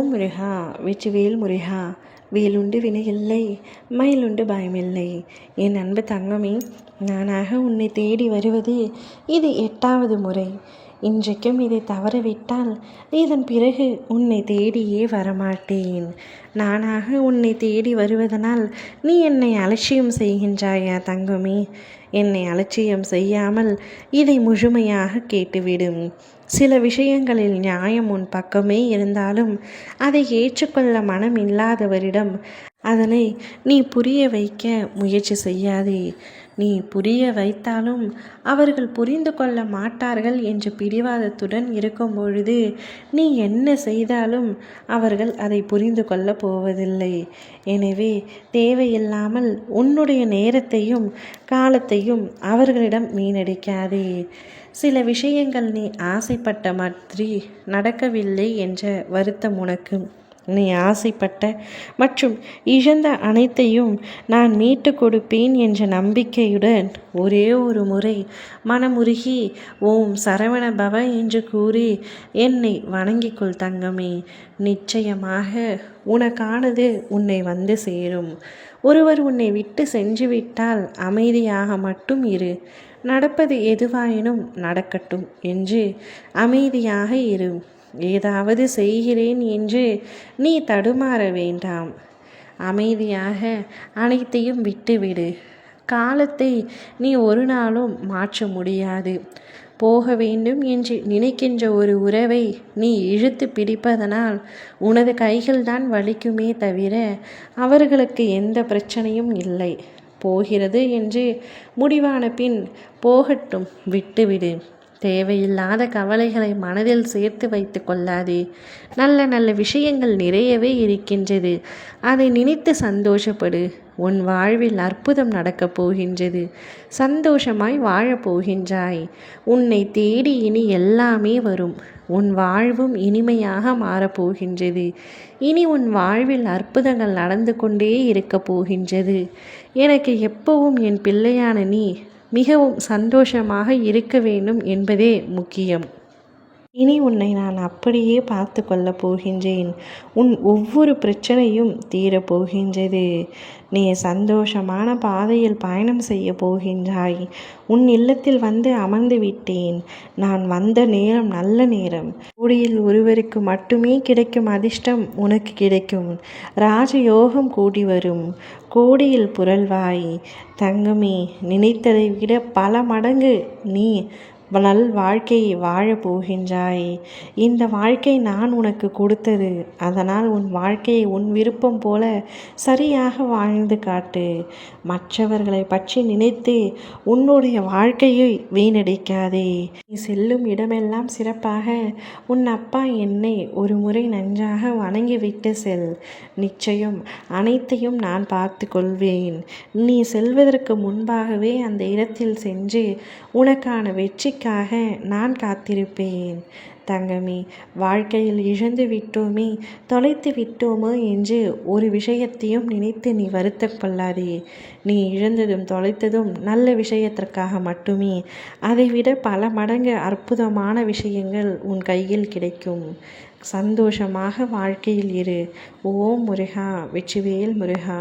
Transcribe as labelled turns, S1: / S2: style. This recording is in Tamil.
S1: ஓம் முருகா வெற்றிவேல் முருகா வேலுண்டு வினையில்லை மயிலுண்டு பயமில்லை. என் அன்பு தங்கமே நானாக உன்னை தேடி வருவது இது எட்டாவது முறை. இன்றைக்கும் இதை தவறவிட்டால் இதன் பிறகு உன்னை தேடியே வரமாட்டேன். நானாக உன்னை தேடி வருவதனால் நீ என்னை அலட்சியம் செய்கின்றாயா தங்கமே? என்னை அலட்சியம் செய்யாமல் இதை முழுமையாக கேட்டுவிடும். சில விஷயங்களில் நியாயம் உன் பக்கமே இருந்தாலும் அதை ஏற்றுக்கொள்ள மனம் இல்லாதவரிடம் அதனை நீ புரிய வைக்க முயற்சி செய்யாதே. நீ புரிய வைத்தாலும் அவர்கள் புரிந்து கொள்ள மாட்டார்கள் என்ற பிடிவாதத்துடன் இருக்கும் பொழுது நீ என்ன செய்தாலும் அவர்கள் அதை புரிந்து கொள்ளப் போவதில்லை. எனவே தேவையில்லாமல் உன்னுடைய நேரத்தையும் காலத்தையும் அவர்களிடம் மீனடிக்காதே சில விஷயங்கள் நீ ஆசைப்பட்ட மாதிரி நடக்கவில்லை என்ற வருத்தம் உனக்கு. நீ ஆசைப்பட்ட மற்றும் இழந்த அனைத்தையும் நான் மீட்டு கொடுப்பேன் என்ற நம்பிக்கையுடன் ஒரே ஒரு முறை மனமுருகி ஓம் சரவண பவ என்று கூறி என்னை வணங்கிக்கொள் தங்கமே. நிச்சயமாக உனக்கானது உன்னை வந்து சேரும். ஒருவர் உன்னை விட்டு சென்றுவிட்டால் அமைதியாக மட்டும் இரு. நடப்பது எதுவாயினும் நடக்கட்டும் என்று அமைதியாக இரு. ஏதாவது செய்கிறேன் என்று நீ தடுமாற வேண்டாம். அமைதியாக அனைத்தையும் விட்டுவிடு. காலத்தை நீ ஒரு நாளும் மாற்ற முடியாது. போக வேண்டும் என்று நினைக்கின்ற ஒரு உறவை நீ இழுத்து பிடிப்பதனால் உனது கைகள்தான் வலிக்குமே தவிர அவர்களுக்கு எந்த பிரச்சனையும் இல்லை. போகிறது என்று முடிவான பின் போகட்டும் விட்டுவிடு. தேவையில்லாத கவலைகளை மனதில் சேர்த்து வைத்து கொள்ளாதே. நல்ல நல்ல விஷயங்கள் நிறையவே இருக்கின்றது. அதை நினைத்து சந்தோஷப்படு. உன் வாழ்வில் அற்புதம் நடக்கப் போகின்றது. சந்தோஷமாய் வாழப் போகின்றாய். உன்னை தேடி இனி எல்லாமே வரும். உன் வாழ்வும் இனிமையாக மாறப்போகின்றது இனி உன் வாழ்வில் அற்புதங்கள் நடந்து கொண்டே இருக்கப் போகின்றது. எனக்கு எப்பவும் என் பிள்ளையான நீ மிகவும் சந்தோஷமாக இருக்க வேண்டும் என்பதே முக்கியம். இனி உன்னை நான் அப்படியே பார்த்து கொள்ளப் போகின்றேன். உன் ஒவ்வொரு பிரச்சனையும் தீரப்போகின்றது நீ சந்தோஷமான பாதையில் பயணம் செய்ய போகின்றாய். உன் இல்லத்தில் வந்து அமர்ந்து விட்டேன். நான் வந்த நேரம் நல்ல நேரம். கூடியில் ஒருவருக்கு மட்டுமே கிடைக்கும் அதிர்ஷ்டம் உனக்கு கிடைக்கும். ராஜயோகம் கூடி வரும். கோடியில் புரள்வாய். தங்கமே நினைத்ததை விட பல மடங்கு நீ நல் வாழ்க்கையை வாழப் போகின்றாய். இந்த வாழ்க்கை நான் உனக்கு கொடுத்தது. அதனால் உன் வாழ்க்கையை உன் விருப்பம் போல சரியாக வாழ்ந்து காட்டு. மற்றவர்களை பற்றி நினைத்து உன்னுடைய வாழ்க்கையை வீணடிக்காதே. நீ செல்லும் இடமெல்லாம் சிறப்பாக உன் அப்பா என்னை ஒரு முறை நன்றாக வணங்கிவிட்டு செல். நிச்சயம் அனைத்தையும் நான் பார்த்து கொள்வேன். நீ செல்வதற்கு முன்பாகவே அந்த இடத்தில் சென்று உனக்கான வெற்றி வெற்றிக்காக நான் காத்திருப்பேன். தங்கமே வாழ்க்கையில் இழந்து விட்டோமே தொலைத்து விட்டோமோ என்று ஒரு விஷயத்தையும் நினைத்து நீ வருத்த கொள்ளாதே. நீ இழந்ததும் தொலைத்ததும் நல்ல விஷயத்திற்காக மட்டுமே. அதைவிட பல மடங்கு அற்புதமான விஷயங்கள் உன் கையில் கிடைக்கும். சந்தோஷமாக வாழ்க்கையில் இரு. ஓம் முருகா வெற்றிவேல் முருகா.